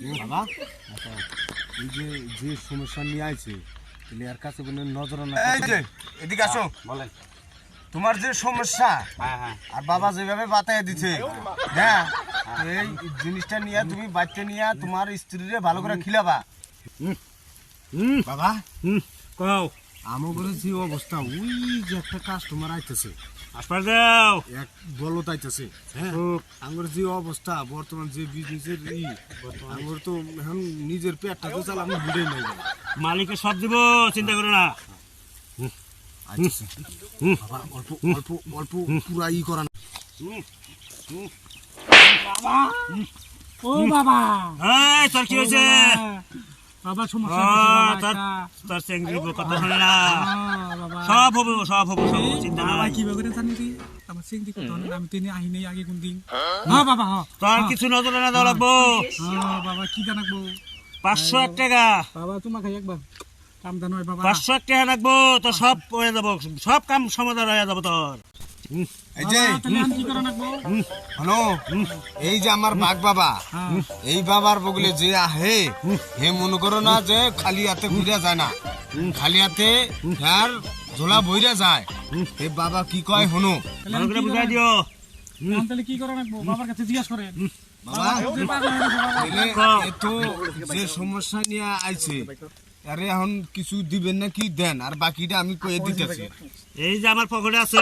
বাবা? এই যে যে সমস্যা নিয়ে আইছে কাছে কোনো নজর না এই যে এদিকে আসো। বলেন। তোমার যে সমস্যা হ্যাঁ হ্যাঁ। আর বাবা যেভাবে বাতায় দিছে হ্যাঁ এই জিনিসটা নিয়ে তুমি বাচ্চা নিয়ে তোমার স্ত্রীরে ভালো করে খিলাবা। হুম বাবা হুম কও। আমাদের যে অবস্থা ওই যে একটা কাস্টমার আইতেছে। আসপার দাও। এক বলত আইতেছে হ্যাঁ? আমার যে অবস্থা বর্তমান যে বিজনেসের ই আমার তো এখন নিজের পেটটা তো চালানো বুড়ে নাই মালিককে সব দিব চিন্তা করো না। বাবা অল্প অল্প অল্প পুরা ই করা না ও বাবা! এই তোর কি হয়েছে? বাবা সমস্যা তোর একটা। কথা শোনে না। সব হব সব হব সব চিন্তা নাই। কীভাবে করে জানি রে আমার সিংদি কত হলো আমি তিনি আহি নেই আগে কোন দিন হ্যাঁ বাবা হ্যাঁ। তোর কিছু নজর না লাগবো। হ্যাঁ বাবা কি জানাব পাঁচশো এক টাকা। বাবা তোমাকে একবার। কাম জানো বাবা। পাঁচশো এক টাকা লাগবো তো সব হয়ে যাব সব কাম সমাধান হয়ে যাব তোর। এই যে বাবা, আমার বাঘ হ্যাঁ। এই বাবার বগলে যে আহে হে মনে করো না যে খালি হাতে ঘুরে যায় না। খালি হাতে আর ঝোলা বইরা যায়। হে বাবা কি কয় হনো করে কি বুঝাই দিও। তাহলে কি করে রাখব বাবার কাছে জিজ্ঞাসা করেন বাবা যে পাগল গেছে বাবা। এলে এ তো যে সমস্যা নিয়ে আইছে আরে এখন কিছু দিবেন না কি দেন আর বাকিটা আমি কয়ে দিতেছি। এই যে আমার পকেটে আছে।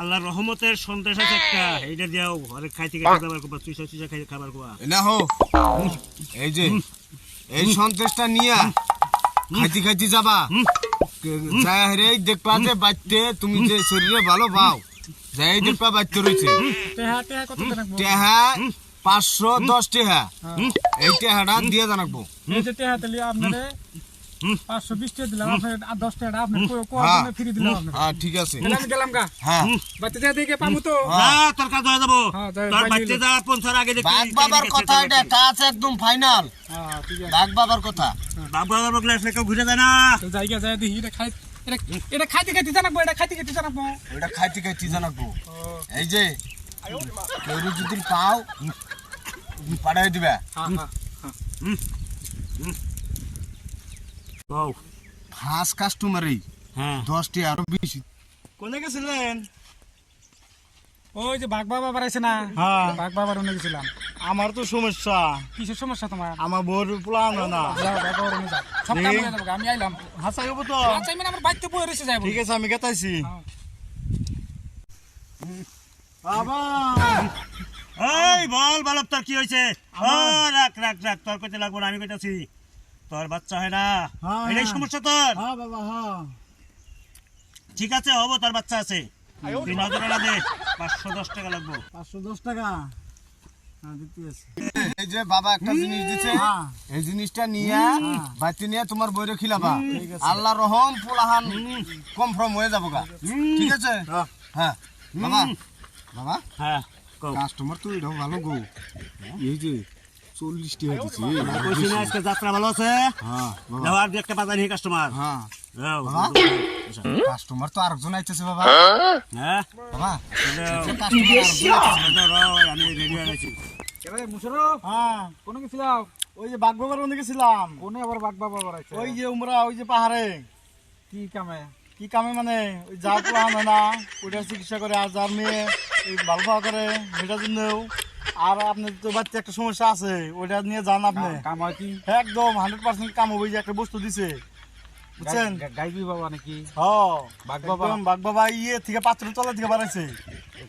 আল্লাহর রহমতের সন্দেশ আছে একটা। এইটা দিয়াও ঘরে খাইতে খাইতে খাবার কোবা চুইসা চুইসা খাইতে খাবার কোবা এ না হো। এই যে এই সন্দেশটা নিয়া। খাইতে খাইতে যাবা। যাই রে দেখবা যে বাচ্চে তুমি যে শরীরে ভালো পাও। যাই দেখবা বাচ্চা রয়েছে টেহা পাঁচশো দশ টেহা। এই টেহাটা দিয়ে জানাব পাঁচশো বিশ টাকা দিলাম আর দশ টাকা আপনি হ্যাঁ। জন্য ফ্রি দিলাম হ্যাঁ ঠিক আছে। গেলাম গা। হ্যাঁ। বাচ্চা দেখে পাবো তো। তোর কাজ হয়ে যাব। হ্যাঁ, তোর বাচ্চা যা পৌঁছার আগে বাঘ বাবার কথা এটা কাজ একদম ফাইনাল হ্যাঁ ঠিক বাঘ বাবার কথা। বাঘ বাবার বকলে আসলে কেউ ঘুরে যায় না। তো জায়গা যায় দেখি এটা খাই এটা এটা খাইতে খাইতে জানাব এটা খাইতে খাইতে জানাব। ওটা খাইতে খাইতে জানাব। এই যে কেউ যদি পাও পাঠাই দিবে ফার্স্ট কাস্টমারই দশটি আরও বেশি। কোনে গেছিলেন? ওই যে বাঘ বাবা বাড়াইছে না? হ্যাঁ। বাঘ বাবার অন্য গেছিলাম। আমার তো সমস্যা। কিসের সমস্যা তোমার? আমার বউর প্লান না। সব কাম আমি আইলাম। হাসা হব তো। আচ্ছা আমি আমার বাড়িতে বয়ে রয়েছে যাব ঠিক আছে আমি গেতাইছি। হ্যাঁ। বাবা। এই বল বালক তোর কি হয়েছে? রাখ রাখ রাখ তোর কইতে লাগবো না আমি কইতাছি তোর বাচ্চা হয় না। হ্যাঁ, এটাই হ্যাঁ। সমস্যা তোর। হ্যাঁ ঠিক আছে হব তোর বাচ্চা আছে। তুই নজরে না দে পাঁচশো দশ টাকা লাগবো। পাঁচশো দশ টাকা? দিতে আছে। এই যে বাবা একটা জিনিস দিছে হ্যাঁ। এই জিনিসটা নিয়ে বাচ্চা নিয়ে তোমার বইরে খিলাবা। আল্লাহ রহম পোলাহান কনফার্ম হয়ে যাব গা। ঠিক আছে? হ্যাঁ। বাবা। বাবা। হ্যাঁ। কাস্টমার তো এটাও ভালো গো। এই যে চল্লিশ টাকা দিচ্ছে কইছি না আজকে যাত্রা ভালো আছে? হ্যাঁ বাবা। যাও দু একটা বাজার নিয়ে কাস্টমার হ্যাঁ। কাস্টমার তো আরেকজন আইতেছে বাবা। হ্যাঁ? বাবা আমি রেডি হয়ে গেছি। মুশারফ হ্যাঁ। কোনে গেছিলাম? ওই যে বাঘ বাবার মধ্যে গেছিলাম। কোনে আবার বাঘ বাবা বাড়াইছে ওই যে উমরা ওই যে পাহাড়ে। কি কামে? কি কামে মানে? ওই যার প্লান হয় না ওইটার চিকিৎসা করে আর যার মেয়ে এই ভালো পাওয়া করে সেটার জন্যও আর আপনার তো বাচ্চা একটা সমস্যা আছে ওইটা নিয়ে যান আপনি। কাম হয় কি? একদম হান্ড্রেড পার্সেন্ট কাম হবে যে একটা বস্তু দিছে। বুঝছেন? গাইবি বাবা নাকি? হ্যাঁ বাঘ বাবা? একদম বাঘ বাবা ইয়ে থেকে পাত্র তলা থেকে বাড়াইছে।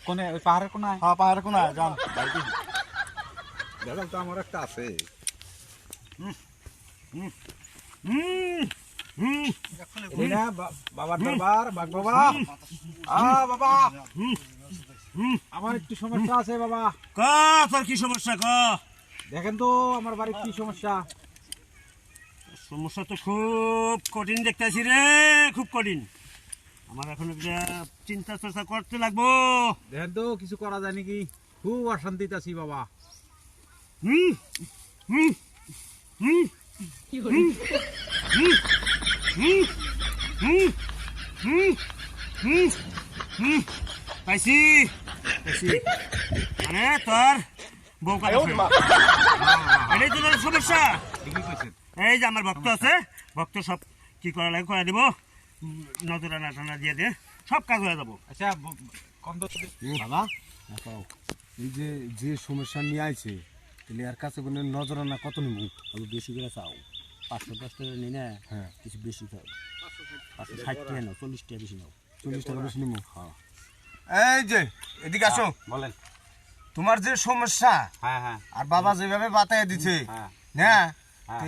কোনে? ওই পাহাড়ের কোনায়? হ্যাঁ পাহাড়ে কোনা যান। তো আমার একটা আছে। হুম হুম হুম। এটা বাবার দরবার বাঘ বাবা। আ বাবা। হুম। আমার একটু সমস্যা আছে বাবা। ক তোর কি সমস্যা ক? দেখেন তো আমার বাড়ির কি সমস্যা। সমস্যা তো খুব কঠিন দেখতেছি রে খুব কঠিন। আমার এখন একটা চিন্তা চর্চা করতে লাগবো। দেখেন তো কিছু করা যায় নাকি? খুব অশান্তিতে আছি বাবা। হুম। হুম। হুম। হুম। হুম। হুম হুম হুম হুম হুম পাইছি মানে তোর বউ এটাই তো তোর সমস্যা। এই যে আমার ভক্ত আছে ভক্ত সব কি করা লাগে করে দিব। নজরানা টানা দিয়ে দে সব কাজ হয়ে যাব। আচ্ছা বাবা এই যে যে সমস্যা নিয়ে আইছে তাহলে এর কাছে কোনো নজরানা কত নিব? আমি বেশি করে চাও। পাঁচশো দশ টাকা নিই না হ্যাঁ। কিছু বেশি খাও পাঁচশো ষাট টাকা। নাও চল্লিশ টাকা বেশি নাও। চল্লিশ টাকা বেশি নিব। এই যে এদিকে আসো। বলেন। তোমার যে সমস্যা হ্যাঁ হ্যাঁ। আর বাবা যেভাবে বাতায় দিছে হ্যাঁ। হ্যাঁ।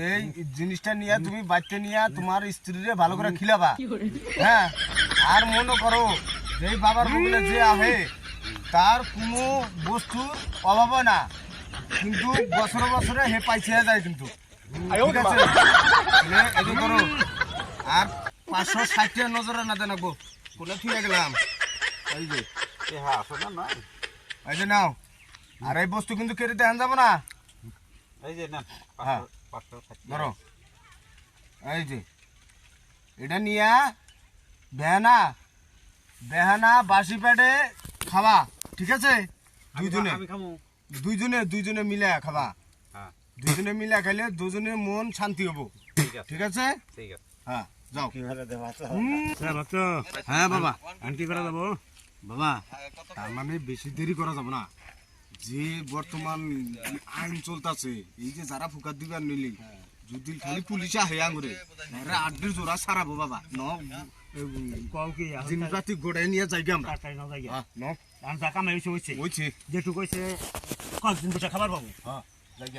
এই জিনিসটা নিয়ে তুমি বাচ্চা নিয়ে তোমার স্ত্রীরে ভালো করে খিলাবা। হ্যাঁ আর মনে করো যে এই বাবার বগলে যে আহে তার কোনো বস্তুর অভাব না। কিন্তু বছরে বছরে হে পাইছে যায় কিন্তু। যে করো। আর পাঁচশো ষাট টাকা নজরে না দেনাবো কোনে ঠিক গেলাম? এই যে। এই যে নাও। আর এই বস্তু কিন্তু কেটে দেখান যাব না। এই যে না হ্যাঁ ধরো। এই যে। এটা নিয়া। বেহানা। বেহানা বাসি পেটে খাওয়া ঠিক আছে? দুইজনে। দুইজনে দুইজনে মিলে খাবা। দুইজনে মিলে খাইলে দুজনের মন শান্তি হব। ঠিক আছে। ঠিক আছে? ঠিক হ্যাঁ যাও। হ্যাঁ হ্যাঁ বাবা। কি করা যাব বাবা তার মানে বেশি দেরি করা যাবে না। যে বর্তমান আইন চলতেছে এই যে যারা ফুকার দিবার নিলি যদি খালি পুলিশ আহে আঙুরে আড্ডির জোড়া সারাবো বাবা। ন জিনিসপাতি গোড়ায় নিয়ে যাই আমরা। না হ্যাঁ, ন। মেরেছে হয়েছে ওইছে যেটুকু হয়েছে কয়েকদিন বসে খাবার পাবো। হ্যাঁ যাই